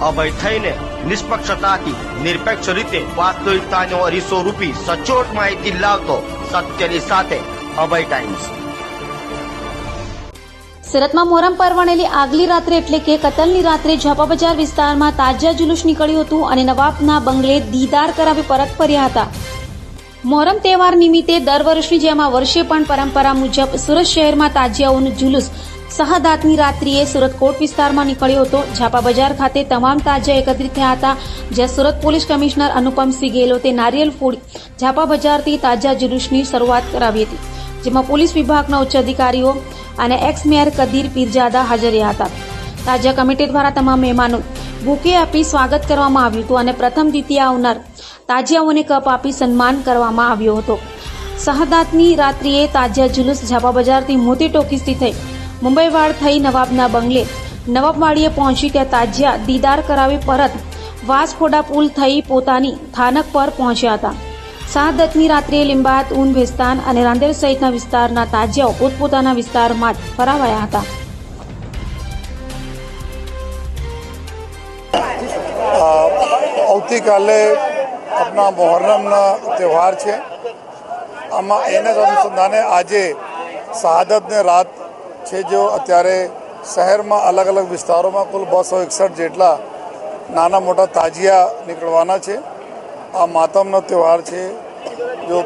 અભય થઈને નિષ્પક્ષતાથી નિરપેક્ષ રીતે વાસ્તવિકતાનો અરીસો રૂપી સચોટ માહિતી લાવતો સત્યની સાથે અભય ટાઈમ્સ. સુરતમાં મોહરમ પરવણેલી આગલી રાત્રે એટલે કે કતલની રાત્રે ઝાપા બજાર વિસ્તારમાં તાજા જુલુસ નીકળ્યું હતું અને નવાબના બંગલે દીદાર કરાવી પરત ફર્યા હતા. મોહરમ તહેવાર નિમિત્તે દર વર્ષની જેમ આ વર્ષે પણ પરંપરા મુજબ સુરત શહેરમાં તાજિયાઓનું જુલુસ શહાદાતની રાત્રિએ સુરત કોટ વિસ્તારમાં નીકળ્યો હતો. ઝાપા બજાર ખાતે તમામ તાજિયા એકત્રિત થયા હતા. જ્યાં સુરત પોલીસ કમિશનર અનુપમસિંહ ગેહલોતે નારિયેલ ફોડી ઝાપા બજારથી તાજા જુલુસની શરૂઆત કરાવી હતી, જેમાં પોલીસ વિભાગના ઉચ્ચ અધિકારીઓ અને એક્સ મેયર કદીર પીરજાદા હાજર રહ્યા હતા. તાજા કમિટી દ્વારા તમામ મહેમાનો બુકે આપી સ્વાગત કરવામાં આવ્યું હતું અને પ્રથમ દ્વિતીય આવનાર તાજિયાઓને કપ આપી સન્માન કરવામાં આવ્યો હતો. શહાદાતની રાત્રિએ તાજિયા જુલુસ ઝાપા બજારથી મોતી ટોકીસથી થઈ મુંબઈવાડ થઈ નવાબના બંગલે. નવાબવાડીએ પહોંચી ત્યાં તાજિયા દીદાર કરાવી પરત. વાસખોડા પુલ થઈ પોતાની થાનક પર પહોંચ્યા હતા. શહાદતની રાત્રે લિંબાત ઊન ભેસ્તાન અને રાંદેર સહિતના વિસ્તારના તાજિયાઓ પોતપોતાના વિસ્તારમાં જ ફરાવાયા હતા. આવતીકાલે આપણા મોહરમના તહેવાર છે. આમાં એના અનુસંધાને આજે શહાદતને રાત છે જો અત્યારે શહેરમાં અલગ અલગ વિસ્તારોમાં કુલ બસો એકસઠ જેટલા નાના મોટા તાજિયા નીકળવાના છે. આ માતમનો તહેવાર છે. જો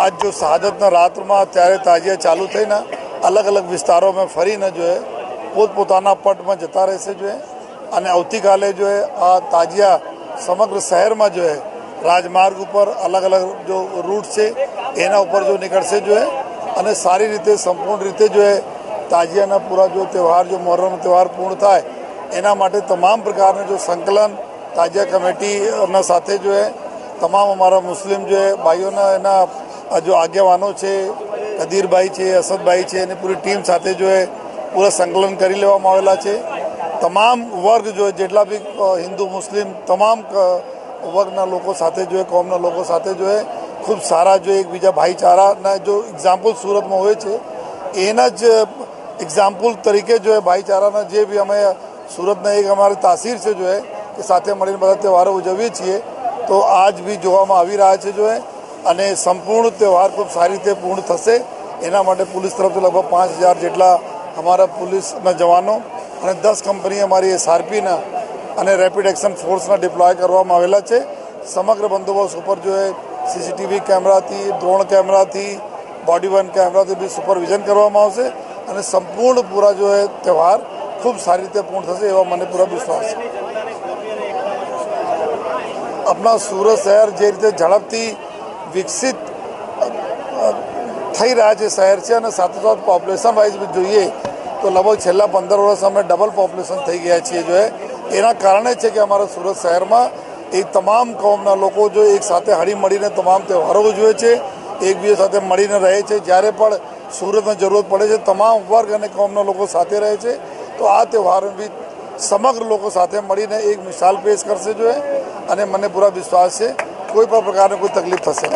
આજ જો શહાદતના રાત્રમાં ત્યારે તાજિયા ચાલુ થઈને અલગ અલગ વિસ્તારોમાં ફરીને જોએ પોતપોતાના પટમાં જતા રહેશે જોએ અને આવતીકાલે જોએ આ તાજિયા સમગ્ર શહેરમાં જોએ રાજમાર્ગ ઉપર અલગ અલગ જો રૂટ છે, એના ઉપર જો નીકળશે જો એ. અને સારી રીતે, સંપૂર્ણ રીતે જો એ તાજિયાના પૂરા જો તહેવાર, જો મહોરમ તહેવાર પૂર્ણ થાય, એના માટે તમામ પ્રકારનું જો સંકલન, તાજિયા કમિટીના સાથે જો એ તમામ અમારા મુસ્લિમ જે ભાઈઓના એના જો આગેવાનો છે, કદીરભાઈ છે, અસદભાઈ છે, એની પૂરી ટીમ સાથે જો એ પૂરા સંકલન કરી લેવામાં આવેલા છે. તમામ વર્ગ જો જેટલા બી હિન્દુ, મુસ્લિમ, તમામ વર્ગના લોકો સાથે જો એ, કોમના લોકો સાથે જો એ ખૂબ સારા જો એકબીજા ભાઈચારાના જો એક્ઝામ્પલ સુરતમાં હોય છે, એના જ એક્ઝામ્પલ તરીકે જો એ ભાઈચારાના જે બી અમે સુરતના એક અમારી તાસીર છે જો એ કે સાથે મળીને બધા તહેવારો ઉજવીએ છીએ, તો આજ બી જોવામાં આવી રહ્યા છે જો એ, અને સંપૂર્ણ તહેવાર ખૂબ સારી રીતે પૂર્ણ થશે. એના માટે પોલીસ તરફથી લગભગ પાંચ હજાર જેટલા અમારા પોલીસના જવાનો અને દસ કંપની અમારી એસઆરપીના અને રેપિડ એક્શન ફોર્સના ડિપ્લોય કરવામાં આવેલા છે. સમગ્ર બંદોબસ્ત ઉપર જો એ સીસીટીવી કેમેરાથી, ડ્રોન કેમેરાથી, બોડી વન કેમેરાથી બી સુપરવિઝન કરવામાં આવશે અને સંપૂર્ણ પૂરા જો એ તહેવાર ખૂબ સારી રીતે પૂર્ણ થશે એવા મને પૂરા વિશ્વાસ છે. આપણા સુરત શહેર જે રીતે ઝડપથી વિકસિત થઈ રહ્યા છે શહેર છે અને સાથોસાથ પોપ્યુલેશન વાઇઝ જોઈએ તો લગભગ છેલ્લા પંદર વર્ષ અમે ડબલ પોપ્યુલેશન થઈ ગયા છીએ જો એના કારણે છે કે અમારા સુરત શહેરમાં એ તમામ કોમના લોકો જો એક સાથે હળી મળીને તમામ તહેવારો ઉજવે છે એકબીજા સાથે મળીને રહે છે. જ્યારે પણ સુરતને જરૂરત પડે છે, તમામ વર્ગ અને કોમના લોકો સાથે રહે છે. તો આ તહેવાર બી સમગ્ર લોકો સાથે મળીને એક મિસાલ પેશ કરશે જોઈએ અને મને પૂરા વિશ્વાસ છે, કોઈ પણ પ્રકારની કોઈ તકલીફ થશે